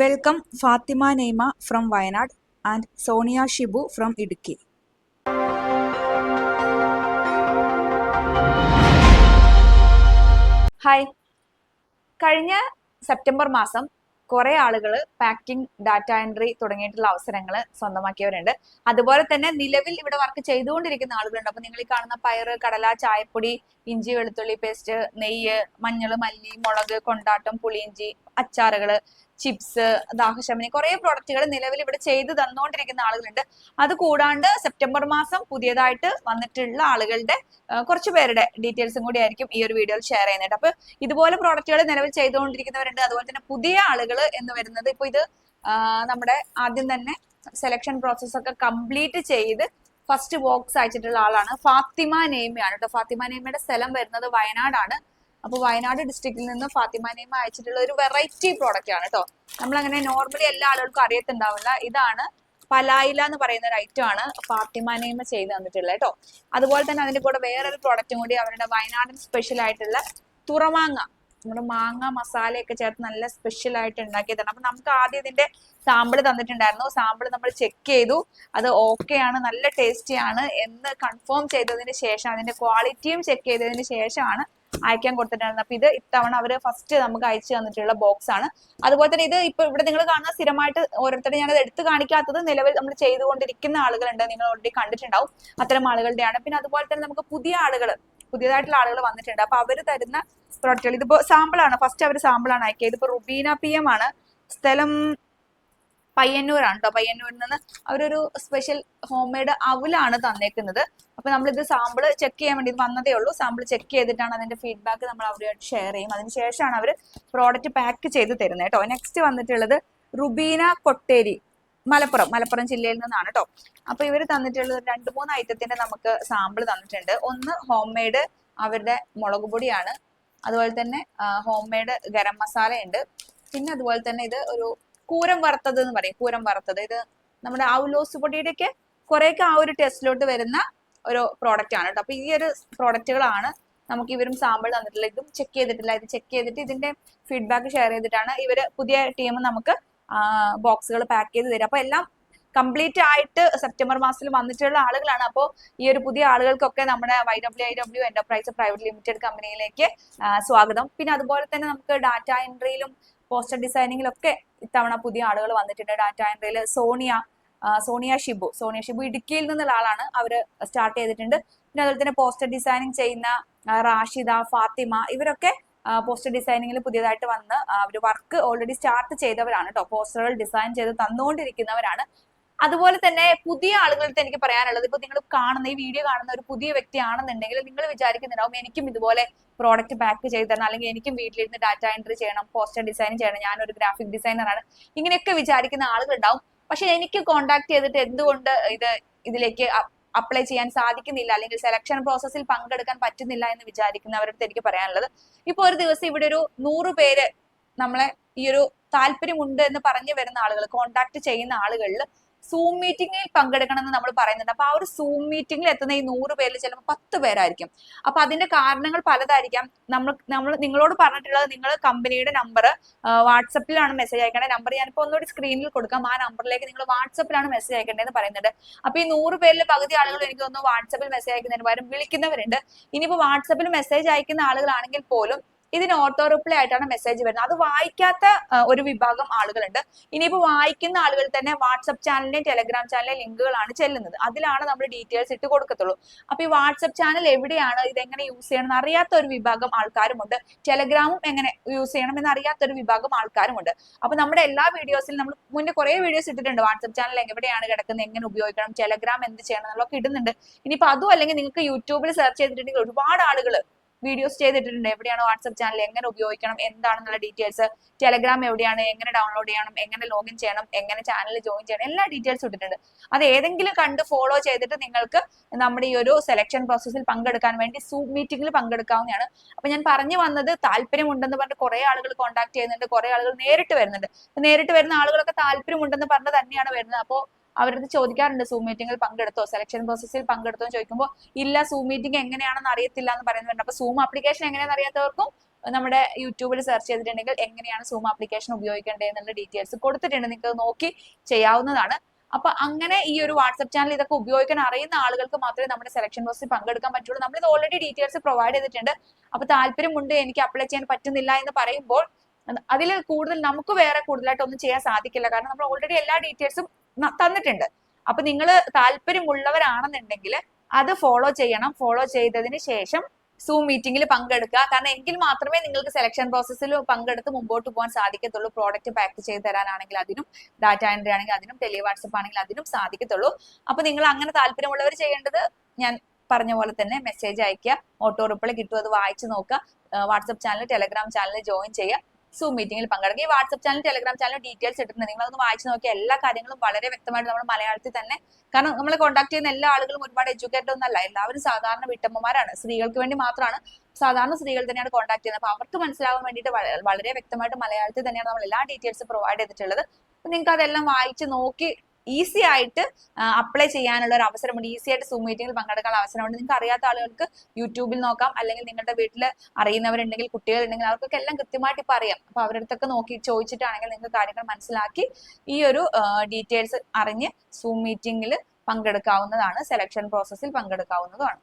Welcome Fathima Neyma from Wayanad and Soniya Shibu from Idukki. Hi കഴിഞ്ഞ September മാസം കുറെ ആളുകൾ പാക്കിംഗ് ഡാറ്റ എൻട്രി തുടങ്ങിയിട്ടുള്ള അവസരങ്ങൾ സ്വന്തമാക്കിയവരുണ്ട്. അതുപോലെ തന്നെ നിലവിൽ ഇവിടെ വർക്ക് ചെയ്തുകൊണ്ടിരിക്കുന്ന ആളുകളുണ്ട്. അപ്പൊ നിങ്ങൾ ഈ കാണുന്ന പയറ് കടല ചായപ്പൊടി ഇഞ്ചി വെളുത്തുള്ളി പേസ്റ്റ് നെയ്യ് മഞ്ഞൾ മല്ലി മുളക് കൊണ്ടാട്ടം പുളിയിഞ്ചി അച്ചാറുകൾ ചിപ്സ് ദാഹശമനി കുറെ പ്രോഡക്റ്റുകൾ നിലവിൽ ഇവിടെ ചെയ്ത് തന്നുകൊണ്ടിരിക്കുന്ന ആളുകളുണ്ട്. അത് കൂടാണ്ട് സെപ്റ്റംബർ മാസം പുതിയതായിട്ട് വന്നിട്ടുള്ള ആളുകളുടെ കുറച്ച് പേരുടെ ഡീറ്റെയിൽസും കൂടി ആയിരിക്കും ഈ ഒരു വീഡിയോയിൽ ഷെയർ ചെയ്യുന്നുണ്ട് അപ്പൊ ഇതുപോലെ പ്രോഡക്റ്റുകൾ നിലവിൽ ചെയ്തുകൊണ്ടിരിക്കുന്നവരുണ്ട്. അതുപോലെ തന്നെ പുതിയ ആളുകൾ എന്ന് വരുന്നത് ഇപ്പൊ ഇത് നമ്മുടെ ആദ്യം തന്നെ സെലക്ഷൻ പ്രോസസ് ഒക്കെ കംപ്ലീറ്റ് ചെയ്ത് ഫസ്റ്റ് ബോക്സ് അയച്ചിട്ടുള്ള ആളാണ് ഫാത്തിമ നെയ്മയാണ് കേട്ടോ. ഫാത്തിമ നെയ്മയുടെ സ്ഥലം വരുന്നത് വയനാടാണ്. അപ്പൊ വയനാട് ഡിസ്ട്രിക്റ്റിൽ നിന്ന് ഫാത്തിമ നെയ്മ അയച്ചിട്ടുള്ള ഒരു വെറൈറ്റി പ്രോഡക്റ്റ് ആണ് കേട്ടോ നമ്മൾ അങ്ങനെ നോർമലി എല്ലാ ആളുകൾക്കും അറിയത്തുണ്ടാവില്ല. ഇതാണ് പലായില എന്ന് പറയുന്ന ഒരു ഐറ്റം ആണ് ഫാത്തിമ നെയ്മ ചെയ്ത് തന്നിട്ടുള്ളത് കേട്ടോ അതുപോലെ തന്നെ അതിന്റെ കൂടെ വേറൊരു പ്രോഡക്റ്റും കൂടി അവരുടെ വയനാടൻ സ്പെഷ്യൽ ആയിട്ടുള്ള തുറമാങ്ങ. നമ്മുടെ മാങ്ങ മസാലയൊക്കെ ചേർത്ത് നല്ല സ്പെഷ്യൽ ആയിട്ട് ഉണ്ടാക്കിയതാണ്. അപ്പൊ നമുക്ക് ആദ്യം ഇതിന്റെ സാമ്പിൾ തന്നിട്ടുണ്ടായിരുന്നു. സാമ്പിൾ നമ്മൾ ചെക്ക് ചെയ്തു. അത് ഓക്കെ ആണ് നല്ല ടേസ്റ്റി ആണ് എന്ന് കൺഫേം ചെയ്തതിന് ശേഷം അതിന്റെ ക്വാളിറ്റിയും ചെക്ക് ചെയ്തതിന് ശേഷമാണ് അയക്കാൻ കൊടുത്തിട്ടുണ്ടായിരുന്നു. അപ്പൊ ഇത് ഇത്തവണ അവർ ഫസ്റ്റ് നമുക്ക് അയച്ചു തന്നിട്ടുള്ള ബോക്സ് ആണ്. അതുപോലെ തന്നെ ഇത് ഇപ്പൊ ഇവിടെ നിങ്ങൾ കാണുന്ന സ്ഥിരമായിട്ട് ഓരോരുത്തരും ഞാനത് എടുത്തു കാണിക്കാത്തത് നിലവിൽ നമ്മൾ ചെയ്തുകൊണ്ടിരിക്കുന്ന ആളുകളുണ്ട്. നിങ്ങൾ ഓൾറെഡി കണ്ടിട്ടുണ്ടാവും. അത്തരം ആളുകളുടെയാണ്. പിന്നെ അതുപോലെ തന്നെ നമുക്ക് പുതിയ ആളുകൾ പുതിയതായിട്ടുള്ള ആളുകൾ വന്നിട്ടുണ്ട്. അപ്പൊ അവർ തരുന്ന പ്രോഡക്റ്റുകൾ ഇതിപ്പോ സാമ്പിളാണ് ഫസ്റ്റ് അവർ സാമ്പിളാണ് അയക്കുക ഇതിപ്പോ റുബീന പി എം ആണ്. സ്ഥലം പയ്യന്നൂരാണ് കേട്ടോ പയ്യന്നൂരിൽ നിന്ന് അവരൊരു സ്പെഷ്യൽ ഹോം മെയ്ഡ് അവലാണ് തന്നേക്കുന്നത്. അപ്പൊ നമ്മളിത് സാമ്പിൾ ചെക്ക് ചെയ്യാൻ വേണ്ടി വന്നതേ ഉള്ളൂ. സാമ്പിൾ ചെക്ക് ചെയ്തിട്ടാണ് അതിന്റെ ഫീഡ്ബാക്ക് നമ്മൾ അവരുമായിട്ട് ഷെയർ ചെയ്യും. അതിനുശേഷമാണ് അവർ പ്രോഡക്റ്റ് പാക്ക് ചെയ്ത് തരുന്നത് കേട്ടോ നെക്സ്റ്റ് വന്നിട്ടുള്ളത് റുബീന കൊട്ടേരി മലപ്പുറം. മലപ്പുറം ജില്ലയിൽ നിന്നാണ് കേട്ടോ അപ്പൊ ഇവർ തന്നിട്ടുള്ളത് രണ്ട് മൂന്ന് ഐറ്റത്തിന്റെ നമുക്ക് സാമ്പിൾ തന്നിട്ടുണ്ട്. ഒന്ന് ഹോം മെയ്ഡ് അവരുടെ മുളക് പൊടിയാണ്. അതുപോലെ തന്നെ ഹോം മെയ്ഡ് ഗരം മസാലയുണ്ട്. പിന്നെ അതുപോലെ തന്നെ ഇത് ഒരു കൂരം വറുത്തത് എന്ന് പറയും. കൂരം വറുത്തത്. ഇത് നമ്മുടെ ഔലോസ് പൊടിയുടെയൊക്കെ കുറെയൊക്കെ ആ ഒരു ടെസ്റ്റിലോട്ട് വരുന്ന ഒരു പ്രോഡക്റ്റ് ആണ് കേട്ടോ. അപ്പൊ ഈ ഒരു പ്രോഡക്റ്റുകളാണ് നമുക്ക് ഇവരും സാമ്പിൾ തന്നിട്ടില്ല ഇതും ചെക്ക് ചെയ്തിട്ടില്ല. ഇത് ചെക്ക് ചെയ്തിട്ട് ഇതിന്റെ ഫീഡ്ബാക്ക് ഷെയർ ചെയ്തിട്ടാണ് ഇവർ പുതിയ ടീം നമുക്ക് ബോക്സുകൾ പാക്ക് ചെയ്ത് തരും അപ്പൊ എല്ലാം കംപ്ലീറ്റ് ആയിട്ട് സെപ്റ്റംബർ മാസത്തിൽ വന്നിട്ടുള്ള ആളുകളാണ്. അപ്പോൾ ഈ ഒരു പുതിയ ആളുകൾക്കൊക്കെ നമ്മുടെ Y W I W enterprise private limited കമ്പനിയിലേക്ക് സ്വാഗതം. പിന്നെ അതുപോലെ തന്നെ നമുക്ക് ഡാറ്റ എൻട്രിയിലും പോസ്റ്റർ ഡിസൈനിങ്ങിലും ഒക്കെ ഇത്തവണ പുതിയ ആളുകൾ വന്നിട്ടുണ്ട്. ഡാറ്റ എൻട്രിയിൽ സോണിയ സോണിയ ഷിബു. സോണിയ ഷിബു ഇടുക്കിയിൽ നിന്നുള്ള ആളാണ് അവർ സ്റ്റാർട്ട് ചെയ്തിട്ടുണ്ട്. പിന്നെ അതുപോലെ തന്നെ പോസ്റ്റർ ഡിസൈനിങ് ചെയ്യുന്ന റാഷിദ ഫാത്തിമ ഇവരൊക്കെ പോസ്റ്റർ ഡിസൈനിങ്ങിൽ പുതിയതായിട്ട് വന്ന് അവർ വർക്ക് ഓൾറെഡി സ്റ്റാർട്ട് ചെയ്തവരാണ് കേട്ടോ പോസ്റ്ററുകൾ ഡിസൈൻ ചെയ്ത് തന്നുകൊണ്ടിരിക്കുന്നവരാണ് അതുപോലെ തന്നെ പുതിയ ആളുകൾക്ക് എനിക്ക് പറയാനുള്ളത് ഇപ്പൊ നിങ്ങൾ കാണുന്ന ഈ വീഡിയോ കാണുന്ന ഒരു പുതിയ വ്യക്തിയാണെന്നുണ്ടെങ്കിൽ നിങ്ങൾ വിചാരിക്കുന്നുണ്ടാവും എനിക്കും ഇതുപോലെ പ്രോഡക്റ്റ് ബാക്ക് ചെയ്ത് തരണം അല്ലെങ്കിൽ എനിക്കും വീട്ടിലിരുന്ന് ഡാറ്റ എൻട്രി ചെയ്യണം പോസ്റ്റർ ഡിസൈൻ ചെയ്യണം ഞാനൊരു ഗ്രാഫിക് ഡിസൈനറാണ് ഇങ്ങനെയൊക്കെ വിചാരിക്കുന്ന ആളുകളുണ്ടാവും. പക്ഷെ എനിക്ക് കോണ്ടാക്ട് ചെയ്തിട്ട് എന്തുകൊണ്ട് ഇത് ഇതിലേക്ക് അപ്ലൈ ചെയ്യാൻ സാധിക്കുന്നില്ല അല്ലെങ്കിൽ സെലക്ഷൻ പ്രോസസ്സിൽ പങ്കെടുക്കാൻ പറ്റുന്നില്ല എന്ന് വിചാരിക്കുന്നവരുടെ എനിക്ക് പറയാനുള്ളത്. ഇപ്പൊ ഒരു ദിവസം ഇവിടെ ഒരു നൂറ് പേര് നമ്മളെ ഈ ഒരു താല്പര്യമുണ്ട് എന്ന് പറഞ്ഞു വരുന്ന ആളുകൾ കോണ്ടാക്ട് ചെയ്യുന്ന ആളുകളിൽ സൂം മീറ്റിംഗിൽ പങ്കെടുക്കണം എന്ന് നമ്മൾ പറയുന്നുണ്ട്. അപ്പൊ ആ ഒരു സൂം മീറ്റിംഗിൽ എത്തുന്ന ഈ നൂറ് പേരിൽ ചിലപ്പോൾ പത്ത് പേരായിരിക്കും. അപ്പൊ അതിന്റെ കാരണങ്ങൾ പലതായിരിക്കാം. നമ്മൾ നമ്മൾ നിങ്ങളോട് പറഞ്ഞിട്ടുള്ളത് നിങ്ങൾ കമ്പനിയുടെ നമ്പർ വാട്സപ്പിലാണ് മെസ്സേജ് അയക്കേണ്ടത്. നമ്പർ ഞാനിപ്പോ ഒന്നുകൂടി സ്ക്രീനിൽ കൊടുക്കാം. ആ നമ്പറിലേക്ക് നിങ്ങൾ വാട്സപ്പിലാണ് മെസ്സേജ് അയക്കേണ്ടതെന്ന് പറയുന്നുണ്ട്. അപ്പൊ ഈ നൂറ് പേരിൽ പകുതി ആളുകൾ എനിക്ക് തോന്നുന്നു വാട്സപ്പിൽ മെസ്സേജ് അയക്കുന്നതിന് പകരം വിളിക്കുന്നവരുണ്ട്. ഇനിയിപ്പോ വാട്സപ്പിൽ മെസ്സേജ് അയക്കുന്ന ആളുകളാണെങ്കിൽ പോലും ഇതിന് ഓട്ടോ റിപ്ലൈ ആയിട്ടാണ് മെസ്സേജ് വരുന്നത്. അത് വായിക്കാത്ത ഒരു വിഭാഗം ആളുകളുണ്ട്. ഇനിയിപ്പോൾ വായിക്കുന്ന ആളുകൾ തന്നെ വാട്സപ്പ് ചാനലിന്റെയും ടെലഗ്രാം ചാനലിലെ ലിങ്കുകളാണ് ചെല്ലുന്നത്. അതിലാണ് നമ്മൾ ഡീറ്റെയിൽസ് ഇട്ട് കൊടുക്കത്തുള്ളൂ. അപ്പൊ ഈ വാട്സപ്പ് ചാനൽ എവിടെയാണ് ഇതെങ്ങനെ യൂസ് ചെയ്യണം എന്ന് അറിയാത്ത ഒരു വിഭാഗം ആൾക്കാരുമുണ്ട്. ടെലഗ്രാമും എങ്ങനെ യൂസ് ചെയ്യണം എന്ന് അറിയാത്ത ഒരു വിഭാഗം ആൾക്കാരുമുണ്ട്. അപ്പൊ നമ്മുടെ എല്ലാ വീഡിയോസിലും നമ്മൾ മുന്നേ കുറെ വീഡിയോസ് ഇട്ടിട്ടുണ്ട്. വാട്സപ്പ് ചാനൽ എവിടെയാണ് കിടക്കുന്നത് എങ്ങനെ ഉപയോഗിക്കണം ടെലഗ്രാം എന്ത് ചെയ്യണം എന്നുള്ളതൊക്കെ ഇടുന്നുണ്ട്. ഇനിയിപ്പോ അതും അല്ലെങ്കിൽ നിങ്ങൾക്ക് യൂട്യൂബിൽ സെർച്ച് ചെയ്തിട്ടുണ്ടെങ്കിൽ ഒരുപാട് ആളുകൾ വീഡിയോസ് ചെയ്തിട്ടുണ്ട്. എവിടെയാണ് വാട്സപ്പ് ചാനൽ എങ്ങനെ ഉപയോഗിക്കണം? എന്താണെന്നുള്ള ഡീറ്റെയിൽസ് ടെലഗ്രാം എവിടെയാണ്? എങ്ങനെ ഡൗൺലോഡ് ചെയ്യണം? എങ്ങനെ ലോഗിൻ ചെയ്യണം? എങ്ങനെ ചാനൽ ജോയിൻ ചെയ്യണം? എല്ലാ ഡീറ്റെയിൽസ് ഇട്ടിട്ടുണ്ട്. അത് ഏതെങ്കിലും കണ്ട് ഫോളോ ചെയ്തിട്ട് നിങ്ങൾക്ക് നമ്മുടെ ഈ ഒരു സെലക്ഷൻ പ്രോസസ്സിൽ പങ്കെടുക്കാൻ വേണ്ടി സൂം മീറ്റിംഗിൽ പങ്കെടുക്കാവുന്നതാണ്. അപ്പൊ ഞാൻ പറഞ്ഞു വന്നത് താല്പര്യമുണ്ടെന്ന് പറഞ്ഞിട്ട് കുറെ ആളുകൾ കോൺടാക്ട് ചെയ്യുന്നുണ്ട്. കുറെ ആളുകൾ നേരിട്ട് വരുന്നുണ്ട്. നേരിട്ട് വരുന്ന ആളുകളൊക്കെ താല്പര്യമുണ്ടെന്ന് പറഞ്ഞ് തന്നെയാണ് വരുന്നത്. അപ്പോൾ അവരടുത്ത് ചോദിക്കാറുണ്ട് സൂം മീറ്റിംഗിൽ പങ്കെടുത്തോ? സെലക്ഷൻ പ്രോസസ്സിൽ പങ്കെടുത്തോ എന്ന് ചോദിക്കുമ്പോൾ ഇല്ല സൂം മീറ്റിംഗ് എങ്ങനെയാണെന്ന് അറിയത്തില്ല എന്ന് പറയുന്നുണ്ട് അപ്പൊ സൂം ആപ്ലിക്കേഷൻ എങ്ങനെയാണെന്ന് അറിയാത്തവർക്കും നമ്മുടെ യൂട്യൂബിൽ സെർച്ച് ചെയ്തിട്ടുണ്ടെങ്കിൽ എങ്ങനെയാണ് സൂം ആപ്ലിക്കേഷൻ ഉപയോഗിക്കേണ്ടത് എന്നുള്ള ഡീറ്റെയിൽസ് കൊടുത്തിട്ടുണ്ട്. നിങ്ങൾക്ക് നോക്കി ചെയ്യാവുന്നതാണ്. അപ്പൊ അങ്ങനെ ഈ ഒരു വാട്സ്ആപ്പ് ചാനൽ ഇതൊക്കെ ഉപയോഗിക്കാൻ അറിയുന്ന ആളുകൾക്ക് മാത്രമേ നമ്മുടെ സെലക്ഷൻ പ്രോസസ്സിൽ പങ്കെടുക്കാൻ പറ്റുള്ളൂ. നമ്മൾ ഓൾറെഡി ഡീറ്റെയിൽസ് പ്രൊവൈഡ് ചെയ്തിട്ടുണ്ട്. അപ്പൊ താല്പര്യമുണ്ട് എനിക്ക് അപ്ലൈ ചെയ്യാൻ പറ്റുന്നില്ല എന്ന് പറയുമ്പോൾ അതിൽ കൂടുതൽ നമുക്ക് വേറെ കൂടുതലായിട്ട് ഒന്നും ചെയ്യാൻ സാധിക്കില്ല. കാരണം നമ്മൾ ഓൾറെഡി എല്ലാ ഡീറ്റെയിൽസും തന്നിട്ടുണ്ട്. അപ്പൊ നിങ്ങൾ താല്പര്യമുള്ളവരാണെന്നുണ്ടെങ്കിൽ അത് ഫോളോ ചെയ്യണം. ഫോളോ ചെയ്തതിന് ശേഷം സൂം മീറ്റിംഗിൽ പങ്കെടുക്കുക. കാരണം എങ്കിൽ മാത്രമേ നിങ്ങൾക്ക് സെലക്ഷൻ പ്രോസസ്സിൽ പങ്കെടുത്ത് മുമ്പോട്ട് പോകാൻ സാധിക്കത്തുള്ളൂ. പ്രോഡക്റ്റ് പാക്ക് ചെയ്ത് തരാനാണെങ്കിൽ അതിനും ഡാറ്റ എൻട്രി ആണെങ്കിൽ അതിനും ടെലി വാട്സപ്പ് ആണെങ്കിൽ അതിനും സാധിക്കത്തുള്ളൂ. അപ്പൊ നിങ്ങൾ അങ്ങനെ താല്പര്യമുള്ളവർ ചെയ്യേണ്ടത് ഞാൻ പറഞ്ഞ പോലെ തന്നെ മെസ്സേജ് അയക്കുക ഓട്ടോ റിപ്ലൈ കിട്ടും. അത് വായിച്ചു നോക്കുക. WhatsApp channel Telegram channel join ചെയ്യുക. സൂം മീറ്റിംഗിൽ പങ്കെടുക്കുക ഈ WhatsApp channel Telegram channel details ഇട്ടിട്ടുണ്ട്. അതൊന്ന് വായിച്ചു നോക്കിയ എല്ലാ കാര്യങ്ങളും വളരെ വ്യക്തമായിട്ട് നമ്മൾ മലയാളത്തിൽ തന്നെ. കാരണം നമ്മൾ കോൺടാക്ട് ചെയ്യുന്ന എല്ലാ ആളുകളും ഒരുപാട് എഡ്യൂക്കേറ്റഡ് ഒന്നല്ല. എല്ലാവരും സാധാരണ വീട്ടമ്മമാരാണ്. സ്ത്രീകൾക്ക് വേണ്ടി മാത്രമാണ് സാധാരണ സ്ത്രീകൾ തന്നെയാണ് കോൺടാക്ട് ചെയ്യുന്നത്. അപ്പൊ അവർക്ക് മനസ്സിലാവാൻ വേണ്ടിയിട്ട് വള- വളരെ വ്യക്തമായിട്ട് മലയാളത്തിൽ തന്നെയാണ് നമ്മൾ എല്ലാ ഡീറ്റെയിൽസ് പ്രൊവൈഡ് ചെയ്തിട്ടുള്ളത്. നിങ്ങൾക്ക് അതെല്ലാം വായിച്ച് നോക്കി ഈസി ആയിട്ട് അപ്ലൈ ചെയ്യാനുള്ള ഒരു അവസരമുണ്ട്. ഈസി ആയിട്ട് സൂം മീറ്റിംഗിൽ പങ്കെടുക്കാനുള്ള അവസരമുണ്ട്. നിങ്ങൾക്ക് അറിയാത്ത ആളുകൾക്ക് യൂട്യൂബിൽ നോക്കാം. അല്ലെങ്കിൽ നിങ്ങളുടെ വീട്ടിൽ അറിയുന്നവരുണ്ടെങ്കിൽ കുട്ടികളുണ്ടെങ്കിൽ അവർക്കൊക്കെ എല്ലാം കൃത്യമായിട്ട് ഇപ്പൊ അറിയാം. അപ്പൊ അവരടുത്തൊക്കെ നോക്കി ചോദിച്ചിട്ടാണെങ്കിൽ നിങ്ങൾക്ക് കാര്യങ്ങൾ മനസ്സിലാക്കി ഈ ഒരു ഡീറ്റെയിൽസ് അറിഞ്ഞ് സൂം മീറ്റിംഗിൽ പങ്കെടുക്കാവുന്നതാണ്. സെലക്ഷൻ പ്രോസസ്സിൽ പങ്കെടുക്കാവുന്നതാണ്